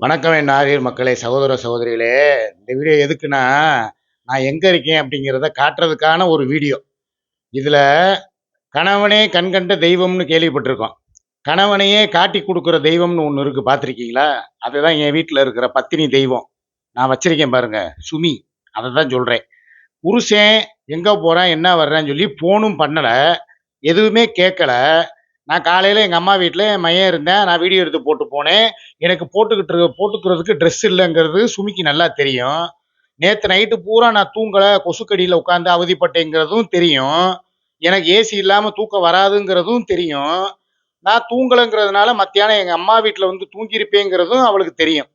வணக்கம் என் ஆரியர் மக்களே சகோதர சகோதரிகளே. இந்த வீடியோ எதுக்குன்னா நான் எங்கே இருக்கேன் அப்படிங்கிறத காட்டுறதுக்கான ஒரு வீடியோ. இதில் கணவனே கண்கண்ட தெய்வம்னு கேள்விப்பட்டிருக்கோம். கணவனையே காட்டி கொடுக்குற தெய்வம்னு ஒன்று இருக்குது பார்த்துருக்கீங்களா? அதுதான் என் வீட்டில் இருக்கிற பத்தினி தெய்வம். நான் வச்சிருக்கேன் பாருங்க சுமி. அதை தான் சொல்கிறேன் புருஷன் எங்கே போகிறேன் என்ன வர்றேன்னு சொல்லி ஃபோனும் பண்ணலை. எதுவுமே கேட்கல நான் காலையில் எங்கள் அம்மா வீட்டில் என் மையம் இருந்தேன். நான் வீடியோ எடுத்து போட்டு போனேன். எனக்கு போட்டுக்கிட்டு போட்டுக்கிறதுக்கு ட்ரெஸ் இல்லைங்கிறது சுமிக்கு நல்லா தெரியும். நேற்று நைட்டு பூரா நான் தூங்கலை. கொசுக்கடியில் உட்காந்து அவதிப்பட்டேங்கிறதும் தெரியும். எனக்கு ஏசி இல்லாமல் தூக்கம் வராதுங்கிறதும் தெரியும். நான் தூங்கலைங்கிறதுனால மத்தியானம் எங்கள் அம்மா வீட்டில் வந்து தூங்கியிருப்பேங்கிறதும் அவளுக்கு தெரியும்.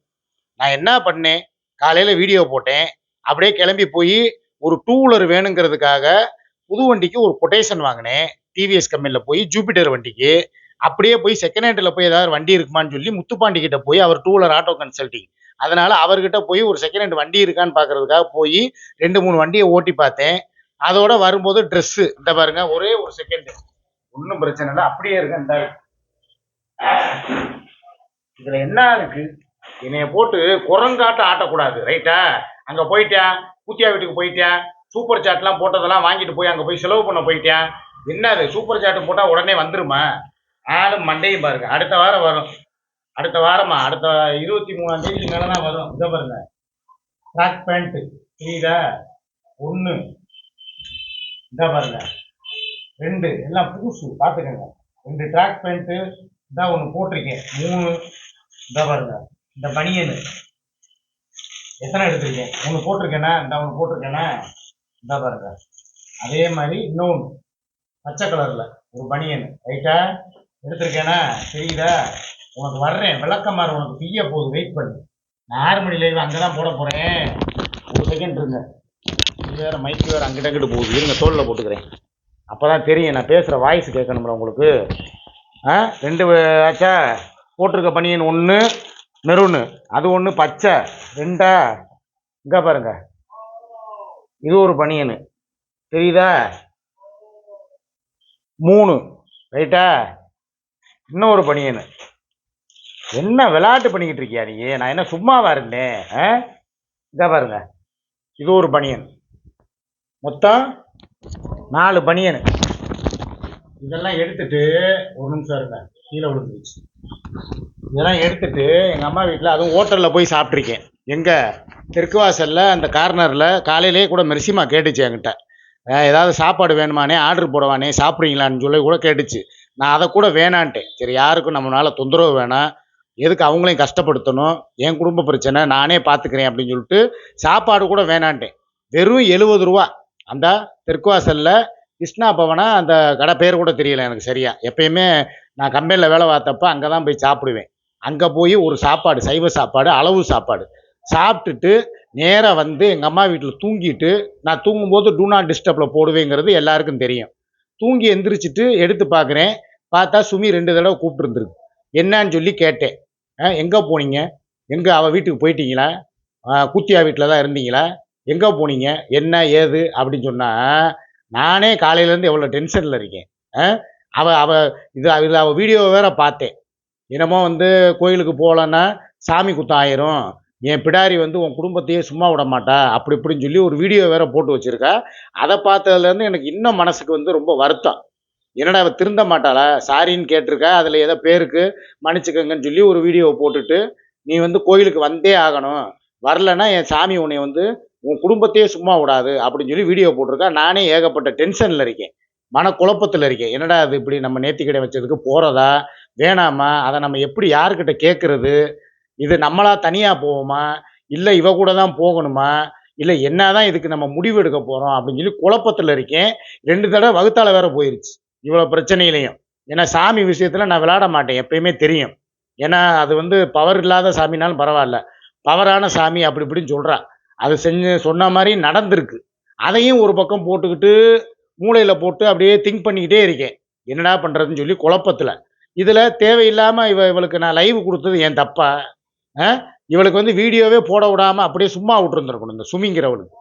நான் என்ன பண்ணேன்? காலையில் வீடியோ போட்டேன். அப்படியே கிளம்பி போய் ஒரு டூ வீலர் வேணுங்கிறதுக்காக புது வண்டிக்கு ஒரு கொட்டேஷன் வாங்கினேன். டிவிஎஸ் கம்பெனியில் போய் ஜூபிட்டர் வண்டிக்கு அப்படியே போய் செகண்ட் ஹேண்டில் போய் ஏதாவது வண்டி இருக்குமான்னு சொல்லி முத்துப்பாண்டி கிட்ட போய் அவர் டூ வீலர் ஆட்டோ கன்சல்டிங் அதனால அவர்கிட்ட போய் ஒரு செகண்ட் ஹேண்ட் வண்டி இருக்கான்னு பார்க்கறதுக்காக போய் ரெண்டு மூணு வண்டியை ஓட்டி பார்த்தேன். அதோட வரும்போது ட்ரெஸ்ஸு இந்த பாருங்க ஒரே ஒரு செகண்ட் ஒன்றும் பிரச்சனை இல்லை அப்படியே இருக்கு இந்த இதில் என்ன இருக்கு? என்னைய போட்டு குரங்காட்ட ஆட்டக்கூடாது ரைட்டா அங்கே போயிட்டேன் கூத்தியா வீட்டுக்கு போயிட்டேன் சூப்பர் சாட்லாம் போட்டதெல்லாம் வாங்கிட்டு போய் அங்கே போய் செலவு பண்ண போயிட்டேன் என்ன அது சூப்பர் சாட் போட்டா உடனே வந்துருமா? ஆளும் மண்டையும் பாருங்க. அடுத்த வாரம் வரும். அடுத்த வாரமா? அடுத்த இருபத்தி மூணாம் தேதிக்கு மேல தான் வரும். இதை பாருங்க. ட்ராக் பேண்ட் புரியுதா ஒன்று இந்த பாருங்க. ரெண்டு. எல்லாம் புதுசு. பார்த்துக்கோங்க. ரெண்டு ட்ராக் பேண்ட்டு இதான் ஒன்று போட்டிருக்கேன். மூணு. இந்த பாருங்க. இந்த பனியனு எத்தனை எடுத்திருக்கேன்? ஒன்று போட்டிருக்கேனா? இந்த ஒன்று போட்டிருக்கேனா? இந்த பாருங்க. அதே மாதிரி இன்னொன்று பச்சை கலர்ல ஒரு பனியன். ரைட்டா? எடுத்திருக்கேனா? தெரியுதா? உனக்கு வர்றேன். விளக்கமாறு உனக்கு பிய போகுது. வெயிட் பண்ணு. நான் ஆறு மணி லைவ் அங்கே தான் போட போகிறேன் ஒரு செகண்ட் இருங்க. இது வேறு மைக் வேறு அங்கிட்ட அங்கிட்டு போகுது. இருங்க தோளில் போட்டுக்கிறேன். அப்போ தான் தெரியும். நான் பேசுகிற வாய்ஸ் கேட்கணும்ல உங்களுக்கு. ஆ? ரெண்டு ஆச்சா? போட்டிருக்க பனியன் ஒன்று மெருன்னு அது ஒன்று பச்சை. ரெண்டா? இங்கே பாருங்க. இது ஒரு பனியனு. தெரியுதா? மூணு. ரைட்டா? இன்னும் ஒரு பனியனு என்ன விளையாட்டு பண்ணிக்கிட்டு இருக்கியா நீ? நான் என்ன சும்மாவா இருந்தேன் ஆ? இதை பாருங்க. இது ஒரு பனியன் மொத்தம் நாலு பனியனு இதெல்லாம் எடுத்துட்டு ஒரு நிமிஷம் இருங்க. கீழே விழுந்துருச்சு. இதெல்லாம் எடுத்துட்டு எங்கள் அம்மா வீட்டில் அதுவும் ஹோட்டலில் போய் சாப்பிட்ருக்கேன் எங்கே தெற்கு வாசலில் அந்த கார்னரில் காலையிலேயே கூட மெர்சிமா கேட்டுச்சு என்கிட்ட. ஏதாவது சாப்பாடு வேணுமானே ஆர்டர் போடவானே சாப்பிட்றீங்களான்னு சொல்லி கூட கேட்டுச்சு. நான் அதை கூட வேணான்ட்டேன். சரி யாருக்கும் நம்மளால தொந்தரவு வேணாம். எதுக்கு அவங்களையும் கஷ்டப்படுத்தணும்? என் குடும்ப பிரச்சனை நானே பார்த்துக்கிறேன் அப்படின்னு சொல்லிட்டு சாப்பாடு கூட வேணான்ட்டேன். வெறும் எழுபது ரூபா. அந்த தெற்குவாசலில் கிருஷ்ணா பவனா அந்த கடை பேர் கூட தெரியல எனக்கு சரியா. எப்பயுமே நான் கம்பெனியில் வேலை பார்த்தப்ப அங்கே தான் போய் சாப்பிடுவேன். அங்கே போய் ஒரு சாப்பாடு சைவ சாப்பாடு அளவு சாப்பாடு. சாப்பிட்டுட்டு நேராக வந்து எங்கள் அம்மா வீட்டில் தூங்கிட்டு நான் தூங்கும்போது டூ நாட் டிஸ்டர்பில் போடுவேங்கிறது எல்லாருக்கும் தெரியும். தூங்கி எந்திரிச்சிட்டு எடுத்து பார்க்குறேன் பார்த்தா சுமி ரெண்டு தடவை கூப்பிட்டுருந்துருக்கு. என்னன்னு சொல்லி கேட்டேன். எங்கே போனீங்க? எங்கே அவள் வீட்டுக்கு போயிட்டீங்களா? குத்தியா வீட்டில் தான் இருந்தீங்களா? எங்கே போனீங்க? என்ன ஏது? அப்படின்னு சொன்னால் நானே காலையிலேருந்து எவ்வளோ டென்ஷனில் இருக்கேன். ஆ? அவ அவ இது இதில் அவள் வீடியோவை வேற பார்த்தேன். என்னமோ வந்து கோயிலுக்கு போகலன்னா சாமி குத்தம் ஆயிரும். என் பிடாரி வந்து உன் குடும்பத்தையே சும்மா விட மாட்டா அப்படி இப்படின்னு சொல்லி ஒரு வீடியோ வேற போட்டு வச்சிருக்கா. அதை பார்த்ததுலேருந்து எனக்கு இன்னும் மனசுக்கு வந்து ரொம்ப வருத்தம். என்னடா அவ திருந்த மாட்டாளா? சாரின்னு கேட்டிருக்கா. அதில் ஏதோ பேருக்கு மன்னிச்சுக்கங்கன்னு சொல்லி ஒரு வீடியோவை போட்டுட்டு நீ வந்து கோயிலுக்கு வந்தே ஆகணும். வரலன்னா என் சாமி உன்னை வந்து உன் குடும்பத்தையே சும்மா விடாது அப்படின்னு சொல்லி வீடியோ போட்டிருக்கா. நானே ஏகப்பட்ட டென்ஷனில் இருக்கேன். மனக்குழப்பத்தில் இருக்கேன். என்னடா அது இப்படி நம்ம நேர்த்திக்கடை வச்சதுக்கு போகிறதா வேணாமா? அதை நம்ம எப்படி யாருக்கிட்ட கேட்குறது இது நம்மளா தனியாக போவோமா? இல்லை இவ கூட தான் போகணுமா? இல்லை என்னதான் இதுக்கு நம்ம முடிவு எடுக்க போகிறோம் அப்படின்னு சொல்லி குழப்பத்தில் இருக்கேன். ரெண்டு தடவை வகுத்தால வேற போயிருச்சு. இவ்வளோ பிரச்சனையிலையும். ஏன்னா சாமி விஷயத்தில் நான் விளையாட மாட்டேன். எப்பயுமே தெரியும். ஏன்னா அது வந்து பவர் இல்லாத சாமினாலும் பரவாயில்ல. பவரான சாமி அப்படி இப்படின்னு சொல்கிறா அது செஞ்சு சொன்ன மாதிரி நடந்திருக்கு. அதையும் ஒரு பக்கம் போட்டுக்கிட்டு மூளையில் போட்டு அப்படியே திங்க் பண்ணிக்கிட்டே இருக்கேன். என்னடா பண்ணுறதுன்னு சொல்லி குழப்பத்தில். இதில் தேவையில்லாமல் இவ இவளுக்கு நான் லைவ் கொடுத்தது என் தப்பா? இவளுக்கு வந்து வீடியோவே போட விடாமல் அப்படியே சும்மா விட்டுருந்துருக்கணும் இந்த சுமிங்கிறவளுக்கு.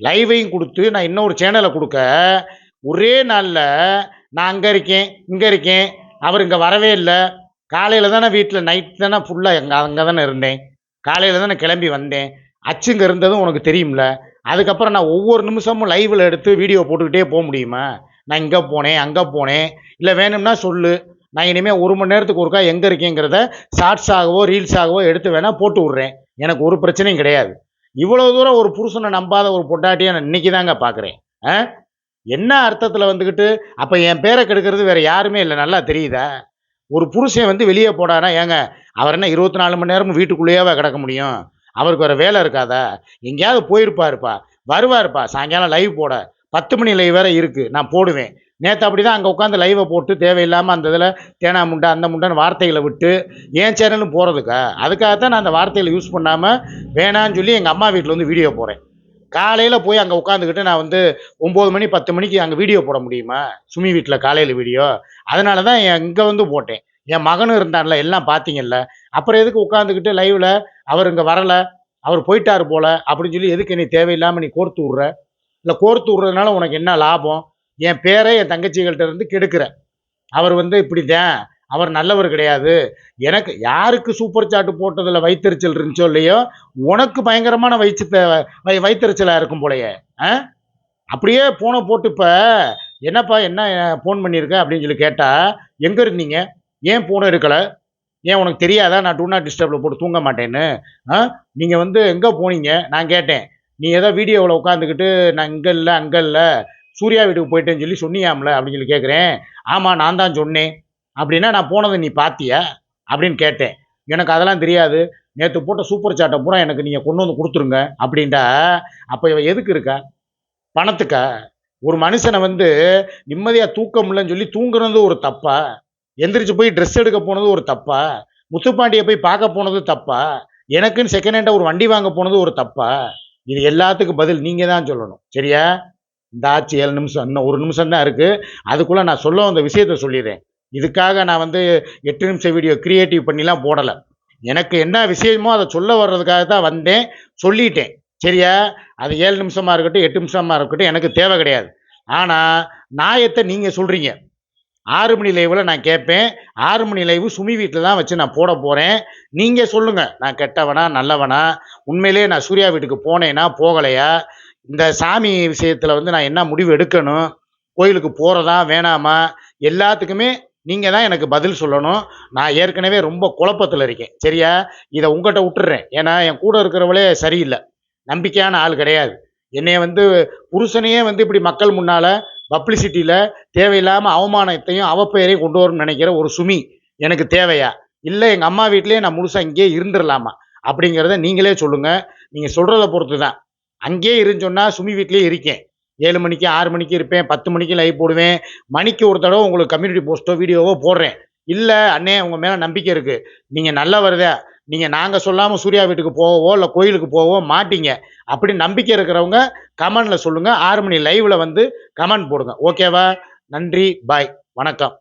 லைவையும் கொடுத்து நான் இன்னொரு சேனலை கொடுக்க ஒரே நாளில் நான் அங்கே இருக்கேன் இங்கே இருக்கேன் அவர் இங்கே வரவே இல்லை. காலையில் தானே வீட்டில் நைட் தானே ஃபுல்லாக எங்கே அங்கே தானே இருந்தேன். காலையில் தானே நான் கிளம்பி வந்தேன். அச்சுங்க இருந்ததும் உனக்கு தெரியும்ல? அதுக்கப்புறம் நான் ஒவ்வொரு நிமிஷமும் லைவில் எடுத்து வீடியோ போட்டுக்கிட்டே போக முடியுமா? நான் இங்கே போனேன் அங்கே போனேன். இல்லை வேணும்னா சொல்லு. நான் இனிமேல் ஒரு மணி நேரத்துக்கு ஒருக்கா எங்கே இருக்கேங்கிறத ஷார்ட்ஸாகவோ ரீல்ஸாகவோ எடுத்து வேணால் போட்டு விட்றேன். எனக்கு ஒரு பிரச்சனையும் கிடையாது. இவ்வளோ தூரம் ஒரு புருஷனை நம்பாத ஒரு பொட்டாட்டியை நான் இன்றைக்கி தாங்க பார்க்குறேன் ஆ? என்ன அர்த்தத்தில் வந்துக்கிட்டு அப்போ என் பேரை கெடுக்கிறது வேற யாருமே இல்லை நல்லா தெரியுதா? ஒரு புருஷன் வந்து வெளியே போடானா ஏங்க அவர் என்ன இருபத்தி நாலு மணி நேரமும் வீட்டுக்குள்ளேயேவா கிடக்க முடியும்? அவருக்கு வேறு வேலை இருக்காதா? எங்கேயாவது போயிருப்பாருப்பா வருவாருப்பா சாயங்காலம் லைவ் போட. பத்து மணி லைவ் வேறு இருக்குது நான் போடுவேன். நேற்று அப்படி தான் அங்கே உட்காந்து லைவை போட்டு தேவையில்லாமல் அந்த இதில் தேனா முண்டை அந்த முண்டைன்னு வார்த்தைகளை விட்டு ஏன் சேனலும் போகிறதுக்கா அதுக்காக தான் நான் அந்த வார்த்தைகளை யூஸ் பண்ணாமல் வேணான்னு சொல்லி எங்கள் அம்மா வீட்டில் வந்து வீடியோ போகிறேன் காலையில் போய் அங்கே உட்காந்துக்கிட்டு நான் வந்து ஒம்பது மணி பத்து மணிக்கு அங்கே வீடியோ போட முடியுமா? சுமி வீட்டில் காலையில் வீடியோ அதனால தான் இங்கே வந்து போட்டேன். என் மகனும் இருந்தான்ல எல்லாம் பார்த்தீங்கல்ல அப்புறம் எதுக்கு உட்காந்துக்கிட்டு லைவில் அவர் இங்கே வரலை அவர் போயிட்டார் போல அப்படின்னு சொல்லி எதுக்கு நீ தேவையில்லாமல் நீ கோர்த்து விட்ற? இல்லை கோர்த்து விட்றதுனால உனக்கு என்ன லாபம்? என் பேரை என் தங்கச்சிகள்கிட்ட இருந்து கெடுக்கிற அவர் வந்து இப்படி தான் அவர் நல்லவர் கிடையாது. எனக்கு யாருக்கு சூப்பர் சாட்டு போட்டதில் வைத்தறிச்சல் இருந்துச்சோ இல்லையோ உனக்கு பயங்கரமான வயிற்று வை வைத்தறிச்சலாக இருக்கும் போலயே ஆ? அப்படியே ஃபோனை போட்டு இப்போ என்னப்பா என்ன ஃபோன் பண்ணியிருக்க அப்படின்னு சொல்லி கேட்டால் எங்கே இருந்தீங்க? ஏன் ஃபோனை எடுக்கலை? ஏன் உனக்கு தெரியாதா? நான் டூ நாட் டிஸ்டர்பில் போட்டு தூங்க மாட்டேன்னு ஆ? நீங்கள் வந்து எங்கே போனீங்க? நான் கேட்டேன். நீ ஏதோ வீடியோவில் உட்காந்துக்கிட்டு நான் இங்கே இல்லை அங்கே இல்லை சூர்யா வீட்டுக்கு போயிட்டேன்னு சொல்லி சொன்னியாம்ல அப்படின்னு சொல்லி கேட்குறேன் ஆமாம் நான் தான் சொன்னேன். அப்படின்னா நான் போனதை நீ பார்த்தியா அப்படின்னு கேட்டேன். எனக்கு அதெல்லாம் தெரியாது. நேற்று போட்ட சூப்பர் சாட்டை பூரா எனக்கு நீங்கள் கொண்டு வந்து கொடுத்துருங்க அப்படின்டா. அப்போ இவன் எதுக்கு இருக்கா? பணத்துக்கா? ஒரு மனுஷனை வந்து நிம்மதியாக தூக்க முடியலன்னு சொல்லி தூங்குறது ஒரு தப்பா? எந்திரிச்சு போய் ட்ரெஸ் எடுக்க போனது ஒரு தப்பா? முத்துப்பாண்டியை போய் பார்க்க போனது தப்பா? எனக்குன்னு செகண்ட் ஹேண்டாக ஒரு வண்டி வாங்க போனது ஒரு தப்பா? இது எல்லாத்துக்கும் பதில் நீங்கள் தான் சொல்லணும். சரியா? இந்த ஆச்சு ஏழு நிமிஷம் இன்னும் ஒரு நிமிஷம் தான் இருக்குது அதுக்குள்ளே நான் சொல்ல வந்த விஷயத்த சொல்லிடுறேன். இதுக்காக நான் வந்து எட்டு நிமிஷம் வீடியோ க்ரியேட்டிவ் பண்ணிலாம் போடலை. எனக்கு என்ன விஷயமோ அதை சொல்ல வர்றதுக்காக தான் வந்தேன் சொல்லிட்டேன். சரியா? அது ஏழு நிமிஷமாக இருக்கட்டும் எட்டு நிமிஷமாக இருக்கட்டும் எனக்கு தேவை கிடையாது. ஆனால் நாயத்தை நீங்கள் சொல்கிறீங்க ஆறு மணி லைவில் நான் கேட்பேன். ஆறு மணி லைவு சுமி வீட்டில் தான் வச்சு நான் போட போகிறேன் நீங்கள் சொல்லுங்கள் நான் கெட்டவனா நல்லவனா? உண்மையிலேயே நான் சூர்யா வீட்டுக்கு போனேனா போகலையா? இந்த சாமி விஷயத்தில் வந்து நான் என்ன முடிவு எடுக்கணும்? கோயிலுக்கு போகிறதா வேணாமா? எல்லாத்துக்குமே நீங்கள் தான் எனக்கு பதில் சொல்லணும். நான் ஏற்கனவே ரொம்ப குழப்பத்தில் இருக்கேன். சரியா? இதை உங்கள்கிட்ட விட்டுறேன். ஏன்னா என் கூட இருக்கிறவளே சரியில்லை. நம்பிக்கையான ஆள் கிடையாது. என்னைய வந்து புருஷனையே வந்து இப்படி மக்கள் முன்னால் பப்ளிசிட்டியில் தேவையில்லாமல் அவமானத்தையும் அவப்பெயரையும் கொண்டு வரும்னு நினைக்கிற ஒரு சுமி எனக்கு தேவையா? இல்லை எங்கள் அம்மா வீட்டிலேயே நான் முழுசாக இங்கேயே இருந்துடலாமா? அப்படிங்கிறத நீங்களே சொல்லுங்கள் நீங்கள் சொல்கிறத பொறுத்து தான் அங்கேயே இருன்னு சொன்னால் சுமி வீட்லேயே இருக்கேன். ஏழு மணிக்கு ஆறு மணிக்கு இருப்பேன். பத்து மணிக்கு லைவ் போடுவேன். மணிக்கு ஒரு தடவை உங்களுக்கு கம்யூனிட்டி போஸ்ட்டோ வீடியோவோ போடுறேன். இல்லை அண்ணே உங்கள் மேலே நம்பிக்கை இருக்குது நீங்கள் நல்லா வருதா நீங்கள் நாங்கள் சொல்லாமல் சூர்யா வீட்டுக்கு போகவோ இல்லை கோயிலுக்கு போகவோ மாட்டீங்க. அப்படி நம்பிக்கை இருக்கிறவங்க கமெண்டில் சொல்லுங்கள் ஆறு மணி லைவில் வந்து கமெண்ட் போடுங்க. ஓகேவா நன்றி பாய் வணக்கம்.